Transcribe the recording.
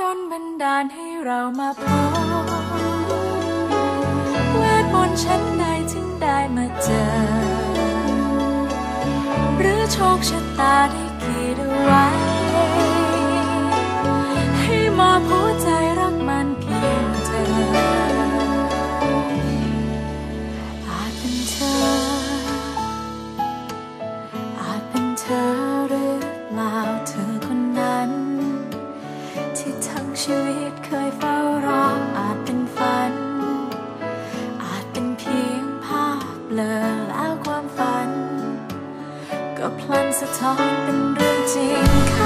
ดลบันดาลให้เรามาพบเวทมนต์ชั้นใดถึงได้มาเจอ หรือโชคชะตาได้ขีดเอไว้ ให้มาหัวใจรักมันเพียงเธอ อาจเป็นเธอ อาจเป็นเธอหรือเปล่าเธอคน ชีวิตเคยเฝ้ารออาจเป็นฝัน อาจเป็นเพียงภาพเลอแล้วความฝัน ก็พลันสะท้อนเป็นเรื่องจริงค่ะ